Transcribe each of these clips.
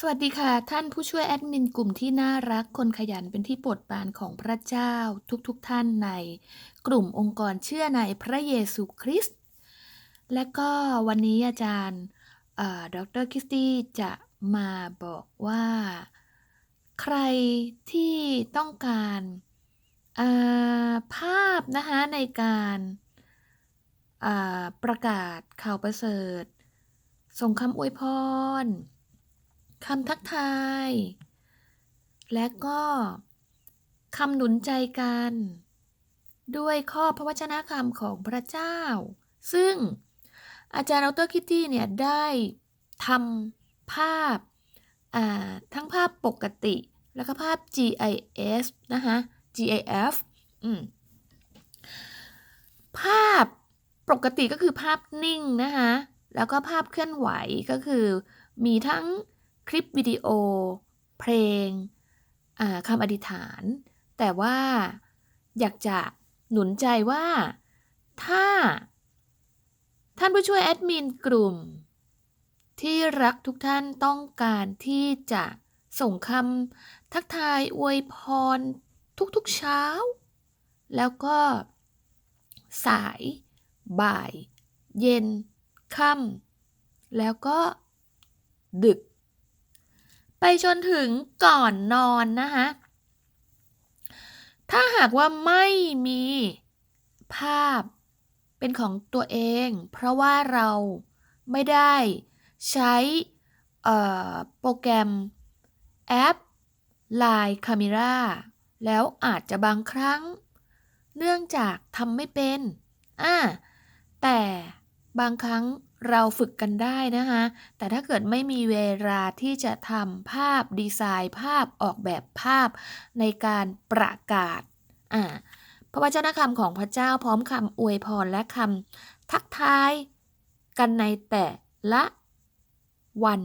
สวัสดีค่ะ ท่านผู้ช่วยแอดมินกลุ่มที่น่ารักคนขยันเป็นที่โปรดปรานของพระเจ้าทุกๆทท่านในกลุ่มองค์กรเชื่อในพระเยซูคริสต์และก็วันนี้อาจารย์ดรคริสตี้จะมาบอกว่า ใครที่ต้องการภาพนะคะในการประกาศข่าวประเสริฐ ส่งคำอวยพร คำทักทาย และก็คำหนุนใจกัน ด้วยข้อพระวจนะคำของพระเจ้า ซึ่งอาจารย์อัลเตอร์คิตตี้เนี่ยได้ทำภาพทั้งภาพปกติ แล้วก็ภาพ GIS นะคะ GIF ภาพปกติก็คือภาพนิ่งนะคะ แล้วก็ภาพเคลื่อนไหวก็คือมีทั้ง คลิปวิดีโอ เพลงคำอธิษฐาน แต่ว่าอยากจะหนุนใจว่าถ้า ท่านผู้ช่วยแอดมินกลุ่ม ที่รักทุกท่านต้องการที่จะส่งคำทักทายอวยพรทุกๆเช้า แล้วก็สาย บ่าย เย็น ค่ำ แล้วก็ดึก ไปจนถึงก่อนนอนนะคะถ้าหากว่าไม่มีภาพเป็นของตัวเอง เพราะว่าเราไม่ได้ใช้โปรแกรมแอป Line Camera แล้วอาจจะบางครั้ง เนื่องจากทำไม่เป็นอ่าแต่บางครั้ง เราฝึกกันได้นะคะ แต่ถ้าเกิดไม่มีเวลาที่จะทำภาพดีไซน์ภาพออกแบบภาพในการประกาศอ่าพระวจนะคำของพระเจ้าพร้อมคำอวยพรและคำทักทายกันในแต่ละวัน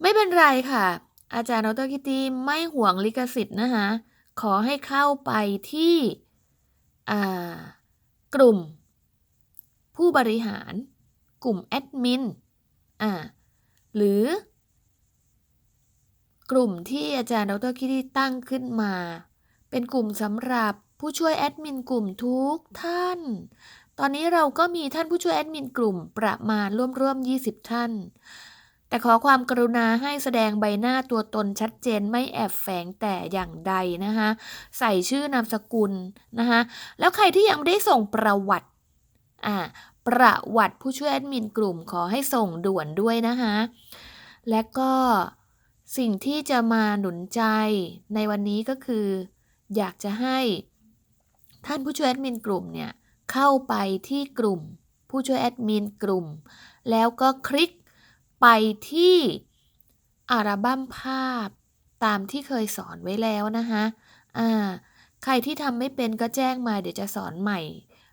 ไม่เป็นไรค่ะ อาจารย์ดรคิตตี้ไม่ห่วงลิขสิทธิ์นะคะ ขอให้เข้าไปที่กลุ่ม ผู้บริหาร กลุ่มแอดมินอ่าหรือกลุ่มที่อาจารย์ดรคิตี้ตั้งขึ้นมา เป็นกลุ่มสำหรับผู้ช่วยแอดมินกลุ่มทุกท่าน ตอนนี้เราก็มีท่านผู้ช่วยแอดมินกลุ่มประมาณร่วมๆ20 ท่าน แต่ขอความกรุณาให้แสดงใบหน้าตัวตนชัดเจนไม่แอบแฝงแต่อย่างใดนะคะ ใส่ชื่อนามสกุลนะคะแล้วใครที่ยังไม่ได้ส่งประวัติ อ่าประวัติผู้ช่วยแอดมินกลุ่มขอให้ส่งด่วนด้วยนะคะและก็สิ่งที่จะมาหนุนใจในวันนี้ก็คือ อยากจะให้ท่านผู้ช่วยแอดมินกลุ่มเนี่ยเข้าไปที่กลุ่ม ผู้ช่วยแอดมินกลุ่ม แล้วก็คลิกไปที่อัลบั้มภาพตามที่เคยสอนไว้แล้วนะคะอ่าใครที่ทำไม่เป็นก็แจ้งมาเดี๋ยวจะสอนใหม่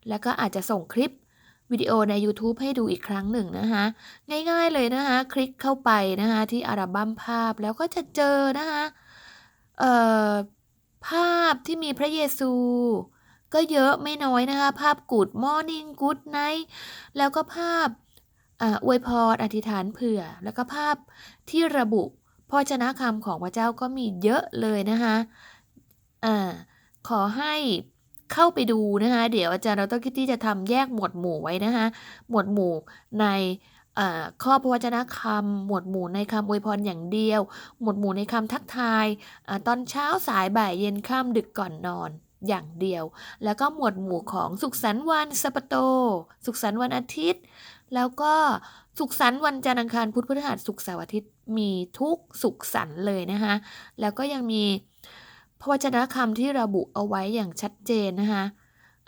แล้วก็อาจจะส่งคลิปวิดีโอใน YouTube ให้ดูอีกครั้งหนึ่งนะคะง่ายๆเลยนะคะคลิกเข้าไปนะคะที่อัลบั้มภาพแล้วก็จะเจอนะคะภาพที่มีพระเยซู ก็เยอะไม่น้อยนะคะภาพกูดมอร์นิ่งกูดไนท์แล้วก็ภาพอวยพรอธิษฐานเผื่อ แล้วก็ภาพที่ระบุพระชนะคำของพระเจ้าก็มีเยอะเลยนะคะอะขอให้ เข้าไปดูนะคะ เดี๋ยวอาจารย์ดรคิตตี้จะทำแยกหมวดหมู่ไว้นะคะหมวดหมู่ในข้อพระวจนะคำหมวดหมู่ในคำอวยพรอย่างเดียว หมวดหมู่ในคำทักทายอตอนเช้าสายบ่ายเย็นค่ำดึกก่อนนอนอย่างเดียว แล้วก็หมวดหมู่ของสุขสันต์วันสปโต สุขสันต์วันอาทิตย์ แล้วก็สุขสันต์วันจันทร์อังคารพุธพฤหัสศุกร์เสาร์อาทิตย์มีทุกสุขสันต์เลยนะคะแล้วก็ยังมี พระวจนะคำที่ระบุเอาไว้อย่างชัดเจนนะคะ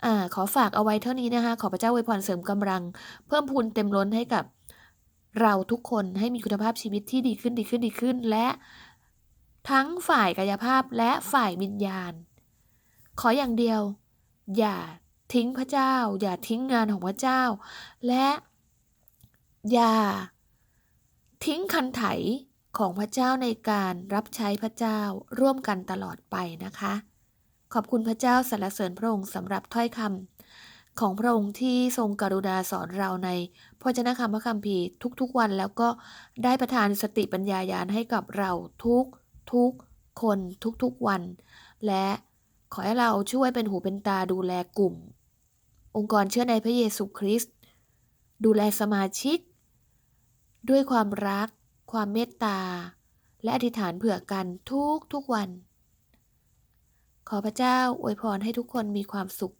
อ่าขอฝากเอาไว้เท่านี้นะคะ ขอพระเจ้าอวยพรเสริมกำลัง เพิ่มพูนเต็มล้นให้กับเราทุกคนให้มีคุณภาพชีวิตที่ดีขึ้นดีขึ้นดีขึ้น และทั้งฝ่ายกายภาพและฝ่ายวิญญาณ ขออย่างเดียว อย่าทิ้งพระเจ้า อย่าทิ้งงานของพระเจ้า และอย่าทิ้งคันไถ ของพระเจ้าในการรับใช้พระเจ้าร่วมกันตลอดไปนะคะ ขอบคุณพระเจ้าสรรเสริญพระองค์สำหรับถ้อยคำของพระองค์ที่ทรงกรุณาสอนเราในพระเจ้าคำพระคัมภีร์ทุกๆวันแล้วก็ได้ประทานสติปัญญาญาณให้กับเราทุกทุกคนทุกๆวัน และขอให้เราช่วยเป็นหูเป็นตาดูแลกลุ่ม องค์กรเชื่อในพระเยซูคริสต์ดูแลสมาชิก ด้วยความรัก ความเมตตา และอธิษฐานเผื่อกันทุกทุกวัน ขอพระเจ้าอวยพรให้ทุกคนมีความสุข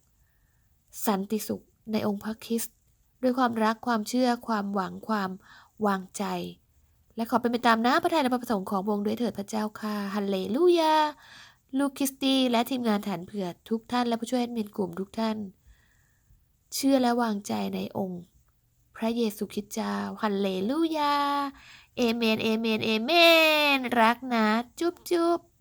สันติสุขในองค์พระคริสต์ด้วยความรักความเชื่อความหวังความวางใจ และขอเป็นไปตามน้ำพระทัยและพระประสงค์ขององค์ด้วยเถิดพระเจ้าค่ะฮัลเลลูยาลูคิสตีและทีมงานฐานเผื่อทุกท่านและผู้ช่วยแอดมินกลุ่มทุกท่าน เชื่อและวางใจในองค์ พระเยซูคริสต์เจ้าฮัลเลลูยา เอเมน เอเมน เอเมน รักนะ จุ๊บจุ๊บ